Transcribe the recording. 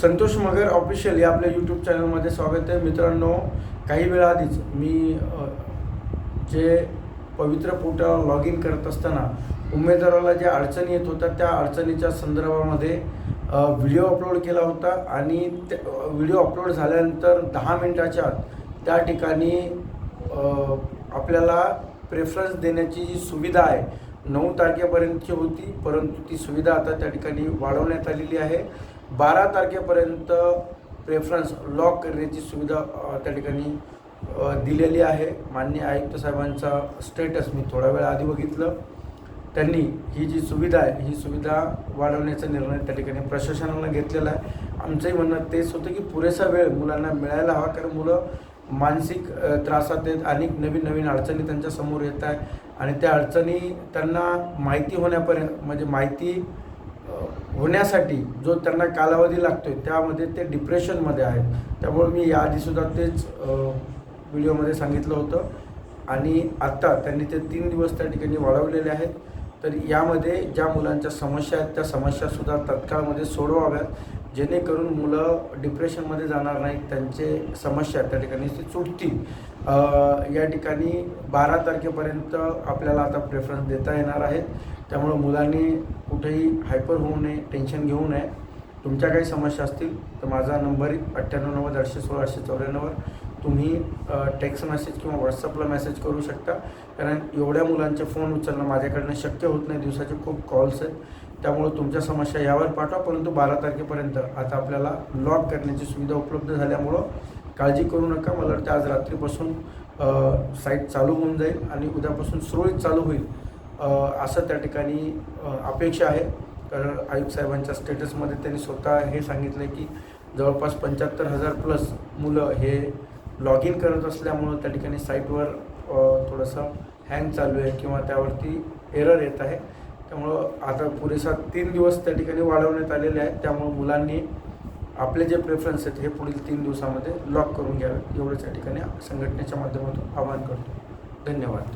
संतोष मगर official या आपल्या YouTube चॅनलमध्ये स्वागत आहे. मित्रांनो काही वेळा आधीच मी जे पवित्र पोर्टलला लॉग इन करत असताना उमेदवाराला ज्या अडचणी येत होत्या त्या अडचणीच्या संदर्भामध्ये व्हिडिओ अपलोड केला होता आणि त्या व्हिडिओ अपलोड झाल्यानंतर दहा मिनटाच्या आत त्या ठिकाणी आपल्याला प्रेफरन्स देण्याची जी सुविधा आहे नऊ तारखेपर्यंतची होती परंतु ती सुविधा आता त्या ठिकाणी वाढवण्यात आलेली आहे. बारा तारखेपर्यंत प्रेफरन्स लॉक करण्याची सुविधा त्या ठिकाणी दिलेली आहे. मान्य आयुक्त साहेबांचा स्टेटस मी थोडा वेळ आधी बघितलं. त्यांनी ही जी सुविधा आहे ही सुविधा वाढवण्याचा निर्णय त्या ठिकाणी प्रशासनानं घेतलेला आहे. आमचंही म्हणणं तेच होतं की पुरेसा वेळ मुलांना मिळायला हवा कारण मुलं मानसिक त्रासात आहेत. अनेक नवीन नवीन अडचणी त्यांच्यासमोर येत आहे आणि त्या अडचणी त्यांना माहिती होण्यापर्यंत म्हणजे माहिती होण्यासाठी जो त्यांना कालावधी लागतो आहे त्यामध्ये ते डिप्रेशनमध्ये आहेत. त्यामुळे मी याआधीसुद्धा तेच व्हिडिओमध्ये सांगितलं होतं. आणि आत्ता त्यांनी ते तीन दिवस त्या ठिकाणी वाढवलेले आहेत. तर यामध्ये ज्या मुलांच्या समस्या आहेत त्या समस्यासुद्धा तत्काळमध्ये सोडवाव्यात. जेणेकरून मुलं डिप्रेशनमध्ये जाणार नाहीत त्यांचे समस्या त्या ठिकाणी ते सुटतील. या ठिकाणी बारा तारखेपर्यंत आपल्याला आता प्रेफरन्स देता येणार आहेत त्यामुळं मुलांनी कुठेही हायपर होऊ नये टेन्शन घेऊ नये. तुमच्या काही समस्या असतील तर माझा नंबर अठ्ठ्याण्णव नव्वद आठशे सोळा आठशे चौऱ्याण्णववर तुम्ही टेक्स्ट मेसेज किंवा व्हॉट्सअपला मेसेज करू शकता. कारण एवढ्या मुलांचे फोन उचलणं माझ्याकडनं शक्य होत नाही. दिवसाचे खूप कॉल्स आहेत. त्यामुळं तुमच्या समस्या यावर पाठवा. परंतु बारा तारखेपर्यंत आता आपल्याला लॉक करण्याची सुविधा उपलब्ध झाल्यामुळं काळजी करू नका. मला वाटतं आज रात्रीपासून साईट चालू होऊन जाईल आणि उद्यापासून सुरळीत चालू होईल असं त्या ठिकाणी अपेक्षा आहे. कारण आयुक्त साहेबांच्या स्टेटसमध्ये त्यांनी स्वतः हे सांगितलं की जवळपास पंच्याहत्तर हजार प्लस मुलं हे लॉग इन करत असल्यामुळं त्या ठिकाणी साईटवर थोडंसं हँग चालू आहे किंवा त्यावरती एरर येत आहे. त्यामुळं आता पुरेसा तीन दिवस त्या ठिकाणी वाढवण्यात आलेले आहेत. त्यामुळं मुलांनी आपले जे प्रेफरन्स आहेत हे पुढील तीन दिवसामध्ये लॉक करून घ्यावे. एवढंच या ठिकाणी संघटनेच्या माध्यमातून आवाहन करतो. धन्यवाद.